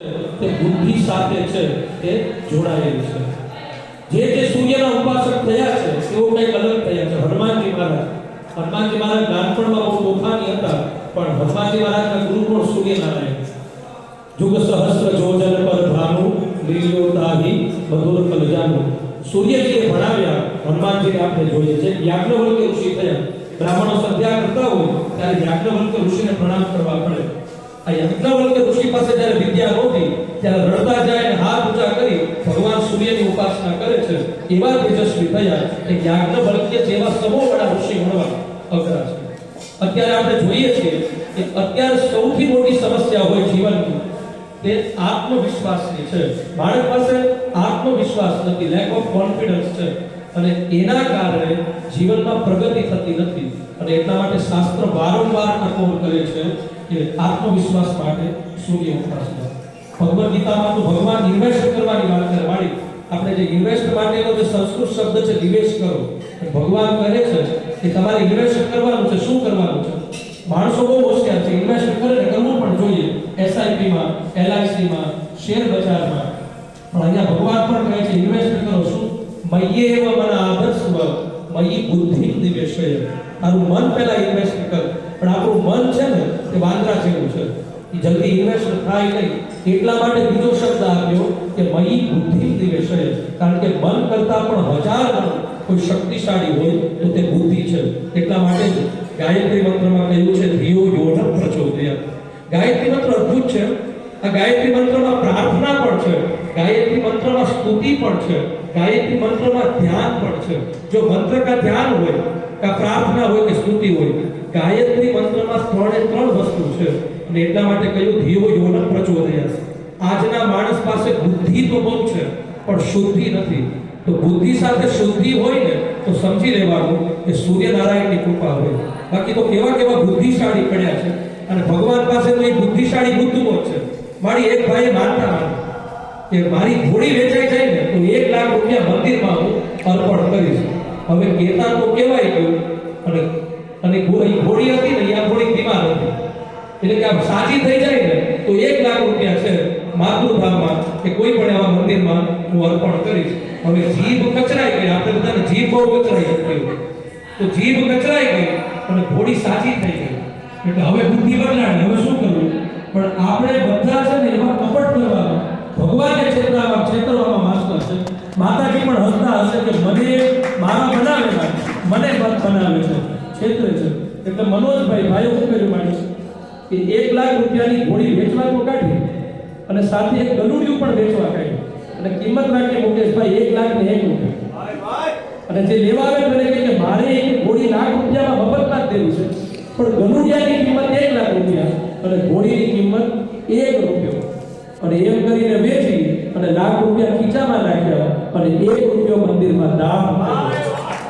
તે બુદ્ધિ સાથે છે તે જોડાયેલી છે. જે જે સૂર્યના ઉપાસક થયા છે, તેઓ કંઈક અલગ થયા છે. હનુમાનજી મહારાજ. હનુમાનજી મહારાજ નાનપણમાં બહુ તોફાની હતા, પણ હનુમાનજી મહારાજના ગુરુ કોણ? સૂર્યનારાયણ. જુગ સહસ્ત્ર જોજન પર ભાનુ, લીલ્યો તાહી, મધુર કલજાનુ સૂર્યજીએ ભણાવ્યા, હનુમાનજીને આપણે જોઈએ છે. યાજ્ઞવલ્ક્ય ઋષિ થયા. બ્રાહ્મણો સંધ્યા કરતા હોય, ત્યારે યાજ્ઞવલ્ક્ય ઋષિને પ્રણામ કરવા પડે. આ યાજ્ઞવલ્ક્ય ઋષિ પાસે જ્યારે વિદ્યા નહોતી, ત્યારે રડતા જાય અને હાથ ઊંચા કરી ભગવાન સૂર્યની ઉપાસના કરે છે. એવા તેજસ્વી થયા કે યાજ્ઞવલ્ક્ય જેવા સમૂહવાળા ઋષિ મળવા અઘરા છે અત્યારે આપણે જોઈએ છીએ કે અત્યારે સૌથી મોટી સમસ્યા હોય જીવનની તે આત્મવિશ્વાસની છે. બાળક પાસે આત્મવિશ્વાસ નથી લેક ઓફ કોન્ફિડન્સ છે. અને એના કારણે જીવનમાં પ્રગતિ થતી નથી. અને એટલા માટે શાસ્ત્ર વારંવાર ટકોર કરે છે કે આત્મવિશ્વાસ માટે સૂર્ય ઉપાસના. ભગવદ્ ગીતામાં તો ભગવાન ઇન્વેસ્ટ કરવાની વાત કરે. વાળી, આપણે જે ઇન્વેસ્ટ માટેનો જે સંસ્કૃત શબ્દ છે, નિવેશ કરો. ભગવાન કહે છે કે તમારે ઇન્વેસ્ટ કરવાનું છે, શું કરવાનું છે? માણસો બહુ હોશિયાર છે. ઇન્વેસ્ટ કરે ને કરવું પણ જોઈએ. એસઆઈપીમાં એલઆઈસીમાં એલઆઈસી શેર બજારમાં. પણ અહીંયા ભગવાન પણ કહે છે ઇન્વેસ્ટ કરો શું મય્યે એવ મન આદર્શવ મયી બુદ્ધિ નિવેશય તારું મન પહેલા ઇન્વેસ્ટ કર. પણ આપણું મન છે ને, એ વાંદરા જેવું છે. એ જલ્દી ઇન્વેસ્ટ થાય નહીં. એટલા માટે બીજો શબ્દ આપ્યો કે મયી બુદ્ધિ નિવેશય કારણ કે મન કરતા પણ હજાર કોઈ શક્તિશાળી હોય તો તે બુદ્ધિ છે. એટલા માટે જ ગાયત્રી મંત્રમાં કહ્યું છે ધીઓ યોઢ પ્રચોદયાત ગાયત્રી મંત્ર અદ્ભુત છે. આ ગાયત્રી મંત્રમાં પ્રાર્થના પણ છે. ગાયત્રી મંત્રમાં સ્તુતિ પણ છે. ગાયત્રી મંત્રમાં ધ્યાન પણ છે. જો મંત્ર કા ધ્યાન હોય, કા પ્રાર્થના હોય કે સ્તુતિ હોય, ગાયત્રી મંત્રમાં ત્રણે ત્રણ વસ્તુ છે. અને એટલા માટે કહ્યું ધિયો યોન પ્રચોદયાત. આજના માણસ પાસે બુદ્ધિ તો બહુ છે, પણ શુદ્ધિ નથી. તો બુદ્ધિ સાથે શુદ્ધિ હોય ને, તો સમજી લેવાનું કે સૂર્યનારાયણની કૃપા હોય. બાકી તો કેવા કેવા બુદ્ધિશાળી પડ્યા છે. અને ભગવાન પાસે તો એ બુદ્ધિશાળી બુદ્ધુઓ છે. મારી એક ભાઈએ માનતા માની. કે મારી ઘોડી વેચાઈ જાય ને, તો એક લાખ રૂપિયા મંદિરમાં હું અર્પણ કરીશ. હવે કેતા તો કહેવાય ગયું અને અને ઘોડી હતી ને આ ઘોડી બીમાર હતી. એટલે કે આમ સાજી થઈ જાય ને, તો એક લાખ રૂપિયા છે માતૃધામમાં કે કોઈ પણ એવા મંદિરમાં હું અર્પણ કરીશ. હવે જીભ કચરાઈ ગઈ, આપણે બધાને જીભ બહુ કચરાઈ ગઈ તો જીભ કચરાઈ ગઈ, અને ઘોડી સાચી થઈ ગઈ. એટલે હવે બુદ્ધિ બદલાય હવે શું કરવું? પણ આપણે બધા છે ને એમાં કપટ કરવાના. ભગવાનને છેતરાવા છેતરવામાં માસ્ટર છે. માતાજી પણ હસતા હશે કે મને મારા બનાવેલા મને બદ બનાવે છે. છેતરે છે. એટલે મનોજભાઈ ભાઈ શું કર્યું માણસ કે એક લાખ રૂપિયાની ઘોડી વેચવા તો કાઢી અને સાથે એક ગલુડિયું પણ વેચવા કાઢ્યું અને કિંમત રાખી મુકેશભાઈ એક લાખ ને એક રૂપિયા. અને જે લેવા આવે મને કે મારે એક ઘોડી લાખ રૂપિયામાં મફતમાં જ દેવું છે. પણ ગલુડિયાની કિંમત એક લાખ રૂપિયા અને ઘોડીની કિંમત એક રૂપિયો. અને એમ કરીને વેચી અને લાખ રૂપિયા ખીચામાં નાખ્યા અને એક રૂપિયો મંદિરમાં દાન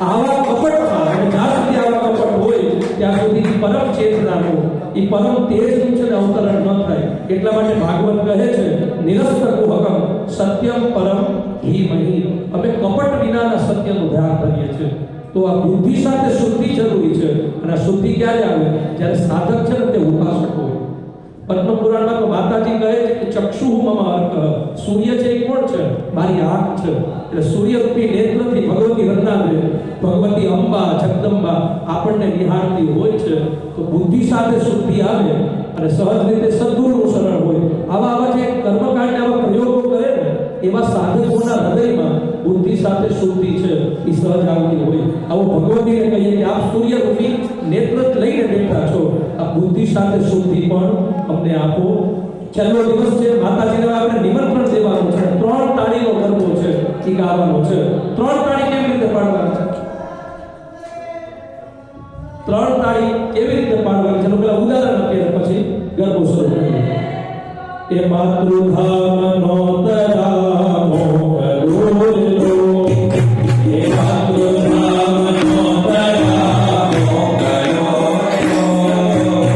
આવા કપટમાં અને જ્યાં સુધી આવા કપટ હોય, ત્યાં સુધી પરમ ચેતનાનો એ પરમ તેજનું છે અવતરણ ન થાય. એટલા માટે ભાગવત કહે છે નિરસ્તકુ હકમ સત્યમ પરમ મહી અમે કપટ વિનાના સત્યનું ધ્યાન કરીએ છીએ. તો આ બુદ્ધિ સાથે શુદ્ધિ જરૂરી છે. અને શુદ્ધિ ક્યારે આવે? જ્યારે સાધક છે ને તે ઉપાસક હોય પદ્મ પુરાણમાં તો માતાજી કહે છે કે ચક્ષુ મમ અર્થ, સૂર્ય છે એ કોણ છે? મારી આંખ છે. એટલે સૂર્યરૂપી નેત્રથી ભગવતી રત્નાદ્રે ભગવતી અંબા, જગદંબા આપણને નિહાળતી હોય છે. તો બુદ્ધિ સાથે શુદ્ધિ આવે અને સહજ રીતે સદગુરુનું શરણ હોય. આવા આવા જે કર્મકાંડ આવા પ્રયોગો કરે ને, એવા સાધકોના હૃદયમાં બુદ્ધિ સાથે શુદ્ધિ છે, એ સહજ આવતી હોય. આવો ભગવતીને કહીએ કે આપ સૂર્યરૂપી બુદ્ધિ સાથે શુદ્ધિ પણ અમને આપો. છેલ્લો દિવસ છે, માતાજીને આપણે નિમંત્રણ દેવાનું છે. ત્રણ તાળીનો ગરબો છે એ ગાવાનો છે. ત્રણ તાળી કેવી રીતે પાડવાની? છે ત્રણ તાળી કેવી રીતે પાડવાની? છે પેલા ઉદાહરણ આપીએ પછી ગરબો શરૂ એ માતૃધામ